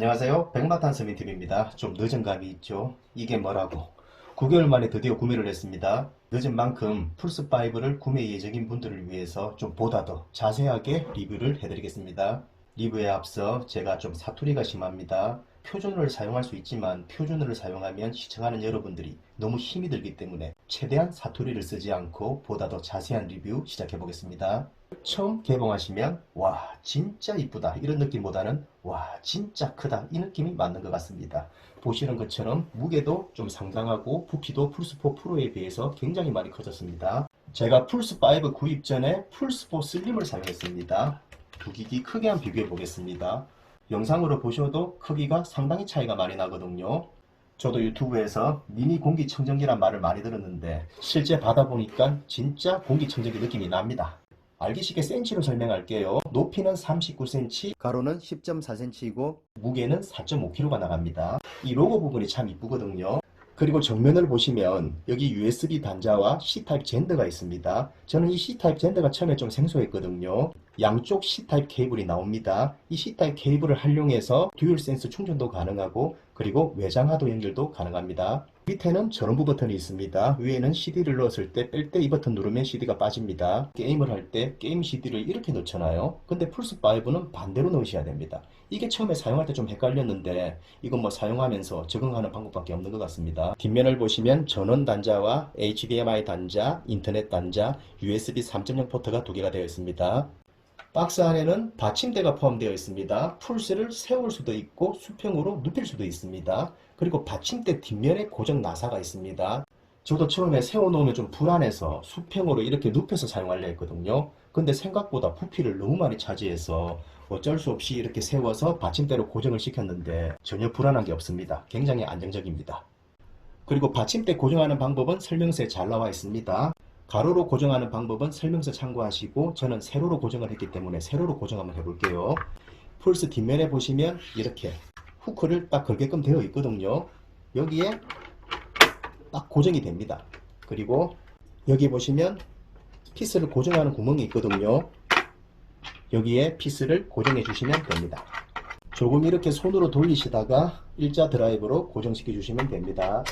안녕하세요. 백마탄 서민TV입니다. 좀 늦은 감이 있죠? 이게 뭐라고? 9개월 만에 드디어 구매를 했습니다. 늦은 만큼 플스5를 구매 예정인 분들을 위해서 좀 보다 더 자세하게 리뷰를 해드리겠습니다. 리뷰에 앞서 제가 좀 사투리가 심합니다. 표준어를 사용할 수 있지만 표준어를 사용하면 시청하는 여러분들이 너무 힘이 들기 때문에 최대한 사투리를 쓰지 않고 보다 더 자세한 리뷰 시작해 보겠습니다. 처음 개봉하시면 와 진짜 이쁘다 이런 느낌보다는 와 진짜 크다 이 느낌이 맞는 것 같습니다. 보시는 것처럼 무게도 좀 상당하고 부피도 플스4 프로에 비해서 굉장히 많이 커졌습니다. 제가 플스5 구입 전에 플스4 슬림을 사용했습니다. 두 기기 크게 한 비교해 보겠습니다. 영상으로 보셔도 크기가 상당히 차이가 많이 나거든요. 저도 유튜브에서 미니 공기청정기란 말을 많이 들었는데 실제 받아보니까 진짜 공기청정기 느낌이 납니다. 알기 쉽게 센치로 설명할게요. 높이는 39cm, 가로는 10.4cm이고 무게는 4.5kg가 나갑니다. 이 로고 부분이 참 이쁘거든요. 그리고 정면을 보시면 여기 USB 단자와 C타입 젠더가 있습니다. 저는 이 C타입 젠더가 처음에 좀 생소했거든요. 양쪽 C타입 케이블이 나옵니다. 이 C타입 케이블을 활용해서 듀얼 센스 충전도 가능하고 그리고 외장하도 연결도 가능합니다. 밑에는 전원부 버튼이 있습니다. 위에는 CD를 넣었을 때 뺄 때 이 버튼 누르면 CD가 빠집니다. 게임을 할 때 게임 CD를 이렇게 넣잖아요. 근데 플스5는 반대로 넣으셔야 됩니다. 이게 처음에 사용할 때 좀 헷갈렸는데 이건 뭐 사용하면서 적응하는 방법밖에 없는 것 같습니다. 뒷면을 보시면 전원 단자와 HDMI 단자, 인터넷 단자, USB 3.0 포트가 두 개가 되어 있습니다. 박스 안에는 받침대가 포함되어 있습니다. 풀스를 세울 수도 있고 수평으로 눕힐 수도 있습니다. 그리고 받침대 뒷면에 고정 나사가 있습니다. 저도 처음에 세워놓으면 좀 불안해서 수평으로 이렇게 눕혀서 사용하려 했거든요. 근데 생각보다 부피를 너무 많이 차지해서 어쩔 수 없이 이렇게 세워서 받침대로 고정을 시켰는데 전혀 불안한 게 없습니다. 굉장히 안정적입니다. 그리고 받침대 고정하는 방법은 설명서에 잘 나와 있습니다. 가로로 고정하는 방법은 설명서 참고하시고 저는 세로로 고정을 했기 때문에 세로로 고정 한번 해볼게요. 풀스 뒷면에 보시면 이렇게 후크를 딱 걸게끔 되어 있거든요. 여기에 딱 고정이 됩니다. 그리고 여기 보시면 피스를 고정하는 구멍이 있거든요. 여기에 피스를 고정해 주시면 됩니다. 조금 이렇게 손으로 돌리시다가 일자 드라이브로 고정시켜 주시면 됩니다.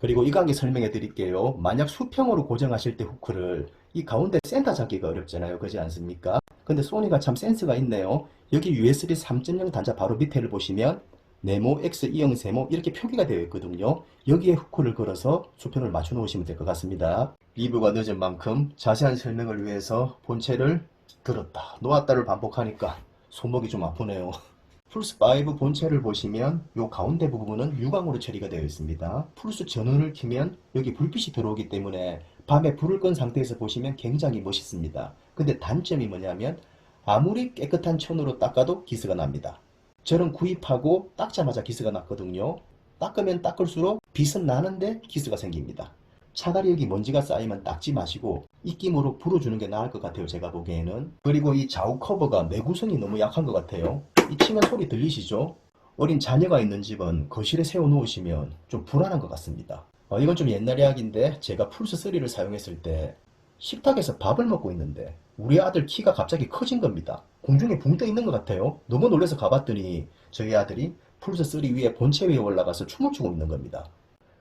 그리고 이 관계 설명해 드릴게요. 만약 수평으로 고정하실 때 후크를 이 가운데 센터 잡기가 어렵잖아요. 그렇지 않습니까? 근데 소니가 참 센스가 있네요. 여기 USB 3.0 단자 바로 밑에를 보시면 네모, X, E형, 세모 이렇게 표기가 되어 있거든요. 여기에 후크를 걸어서 수평을 맞춰 놓으시면 될 것 같습니다. 리뷰가 늦은 만큼 자세한 설명을 위해서 본체를 들었다 놓았다를 반복하니까 손목이 좀 아프네요. 플스 5 본체를 보시면 이 가운데 부분은 유광으로 처리가 되어 있습니다. 플스 전원을 켜면 여기 불빛이 들어오기 때문에 밤에 불을 끈 상태에서 보시면 굉장히 멋있습니다. 근데 단점이 뭐냐면 아무리 깨끗한 천으로 닦아도 기스가 납니다. 저는 구입하고 닦자마자 기스가 났거든요. 닦으면 닦을수록 빛은 나는데 기스가 생깁니다. 차라리 여기 먼지가 쌓이면 닦지 마시고 입김으로 불어주는 게 나을 것 같아요. 제가 보기에는. 그리고 이 좌우 커버가 내구성이 너무 약한 것 같아요. 이 치면 소리 들리시죠? 어린 자녀가 있는 집은 거실에 세워 놓으시면 좀 불안한 것 같습니다. 어, 이건 좀 옛날 이야기인데 제가 플스3를 사용했을 때 식탁에서 밥을 먹고 있는데 우리 아들 키가 갑자기 커진 겁니다. 공중에 붕 떠 있는 것 같아요. 너무 놀라서 가봤더니 저희 아들이 플스3 위에 본체 위에 올라가서 춤을 추고 있는 겁니다.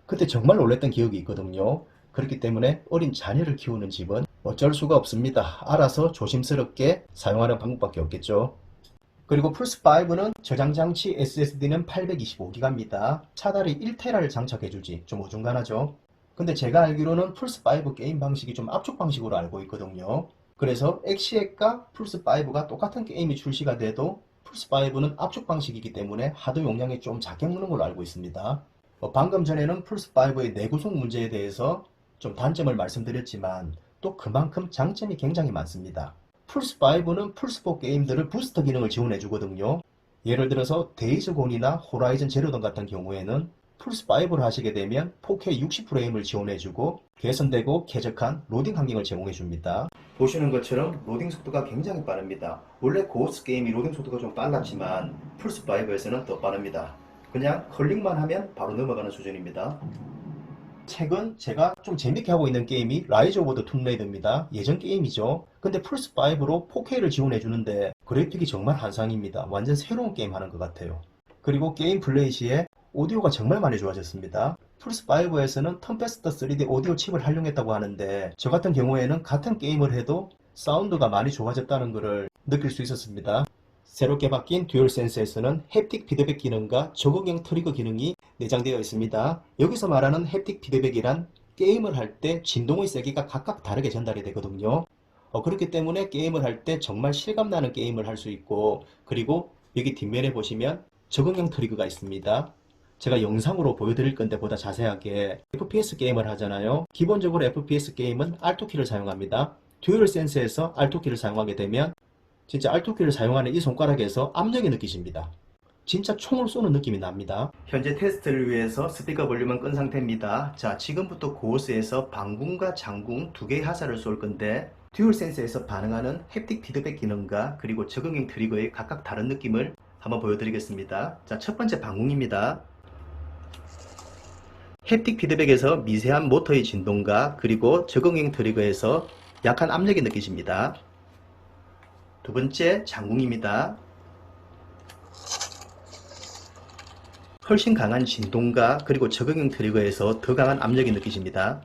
그때 정말 놀랬던 기억이 있거든요. 그렇기 때문에 어린 자녀를 키우는 집은 어쩔 수가 없습니다. 알아서 조심스럽게 사용하는 방법밖에 없겠죠. 그리고 플스5는 저장 장치 SSD는 825기가입니다. 차라리 1테라를 장착해주지 좀 어중간하죠. 근데 제가 알기로는 플스5 게임 방식이 좀 압축 방식으로 알고 있거든요. 그래서 엑시엑과 플스5가 똑같은 게임이 출시가 돼도 플스5는 압축 방식이기 때문에 하드 용량이 좀 작게 먹는 걸로 알고 있습니다. 어, 방금 전에는 플스5의 내구성 문제에 대해서 좀 단점을 말씀드렸지만 또 그만큼 장점이 굉장히 많습니다. 플스5는 플스4 게임들을 부스터 기능을 지원해 주거든요. 예를 들어서 데이즈곤이나 호라이즌 제로던 같은 경우에는 플스5를 하시게 되면 4K 60프레임을 지원해 주고 개선되고 쾌적한 로딩 환경을 제공해 줍니다. 보시는 것처럼 로딩 속도가 굉장히 빠릅니다. 원래 고스 게임이 로딩 속도가 좀 빨랐지만 플스5에서는 더 빠릅니다. 그냥 클릭만 하면 바로 넘어가는 수준입니다. 최근 제가 좀 재밌게 하고 있는 게임이 라이즈 오브 더 툼레이드입니다. 예전 게임이죠. 근데 플스5로 4K를 지원해 주는데 그래픽이 정말 한상입니다. 완전 새로운 게임 하는 것 같아요. 그리고 게임 플레이 시에 오디오가 정말 많이 좋아졌습니다. 플스5에서는 턴페스터 3D 오디오 칩을 활용했다고 하는데 저 같은 경우에는 같은 게임을 해도 사운드가 많이 좋아졌다는 것을 느낄 수 있었습니다. 새롭게 바뀐 듀얼센스에서는 햅틱 피드백 기능과 적응형 트리거 기능이 내장되어 있습니다. 여기서 말하는 햅틱 피드백이란 게임을 할 때 진동의 세기가 각각 다르게 전달이 되거든요. 어, 그렇기 때문에 게임을 할 때 정말 실감나는 게임을 할 수 있고 그리고 여기 뒷면에 보시면 적응형 트리거가 있습니다. 제가 영상으로 보여드릴 건데 보다 자세하게 FPS 게임을 하잖아요. 기본적으로 FPS 게임은 Alt 키를 사용합니다. 듀얼 센스에서 Alt 키를 사용하게 되면 진짜 Alt 키를 사용하는 이 손가락에서 압력이 느껴집니다. 진짜 총을 쏘는 느낌이 납니다. 현재 테스트를 위해서 스피커 볼륨은 끈 상태입니다. 자, 지금부터 고스에서 방궁과 장궁 두 개의 하사를 쏠 건데 듀얼 센스에서 반응하는 햅틱 피드백 기능과 그리고 적응형 트리거의 각각 다른 느낌을 한번 보여드리겠습니다. 자, 첫 번째 방궁입니다. 햅틱 피드백에서 미세한 모터의 진동과 그리고 적응형 트리거에서 약한 압력이 느껴집니다. 두 번째 장궁입니다. 훨씬 강한 진동과 그리고 적응형 트리거에서 더 강한 압력이 느껴집니다.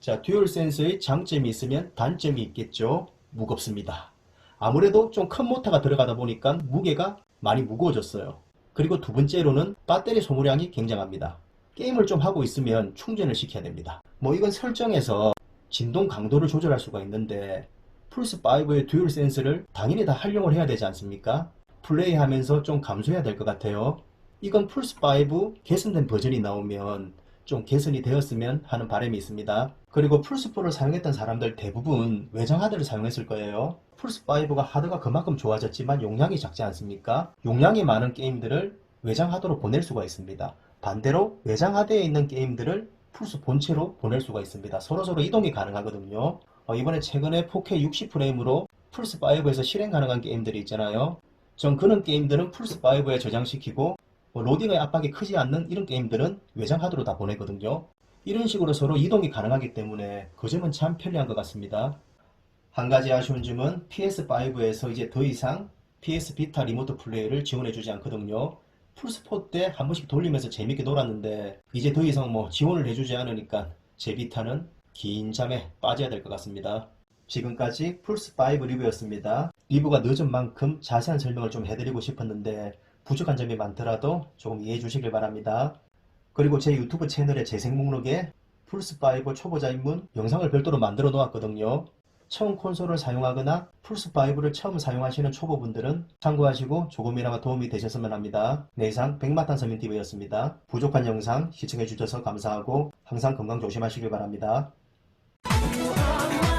자, 듀얼 센서의 장점이 있으면 단점이 있겠죠. 무겁습니다. 아무래도 좀 큰 모터가 들어가다 보니까 무게가 많이 무거워졌어요. 그리고 두 번째로는 배터리 소모량이 굉장합니다. 게임을 좀 하고 있으면 충전을 시켜야 됩니다. 뭐 이건 설정에서 진동 강도를 조절할 수가 있는데 플스5의 듀얼 센스를 당연히 다 활용을 해야 되지 않습니까? 플레이하면서 좀 감소해야 될 것 같아요. 이건 플스5 개선된 버전이 나오면 좀 개선이 되었으면 하는 바람이 있습니다. 그리고 플스4를 사용했던 사람들 대부분 외장 하드를 사용했을 거예요. 플스5가 하드가 그만큼 좋아졌지만 용량이 작지 않습니까? 용량이 많은 게임들을 외장 하드로 보낼 수가 있습니다. 반대로 외장 하드에 있는 게임들을 플스 본체로 보낼 수가 있습니다. 서로서로 이동이 가능하거든요. 어, 이번에 최근에 4K 60프레임으로 플스5에서 실행 가능한 게임들이 있잖아요. 전 그런 게임들은 플스5에 저장시키고 뭐 로딩의 압박이 크지 않는 이런 게임들은 외장 하드로 다 보내거든요. 이런 식으로 서로 이동이 가능하기 때문에 그 점은 참 편리한 것 같습니다. 한 가지 아쉬운 점은 PS5에서 이제 더 이상 PS 비타 리모트 플레이를 지원해주지 않거든요. 플스4 때 한 번씩 돌리면서 재밌게 놀았는데 이제 더 이상 뭐 지원을 해주지 않으니까 제 비타는 긴 잠에 빠져야 될 것 같습니다. 지금까지 플스5 리뷰였습니다. 리뷰가 늦은 만큼 자세한 설명을 좀 해드리고 싶었는데 부족한 점이 많더라도 조금 이해해 주시길 바랍니다. 그리고 제 유튜브 채널의 재생 목록에 플스5 초보자 입문 영상을 별도로 만들어 놓았거든요. 처음 콘솔을 사용하거나 플스5를 처음 사용하시는 초보분들은 참고하시고 조금이나마 도움이 되셨으면 합니다. 네, 이상 백마탄 서민TV였습니다. 부족한 영상 시청해 주셔서 감사하고 항상 건강 조심하시길 바랍니다. Bu ama...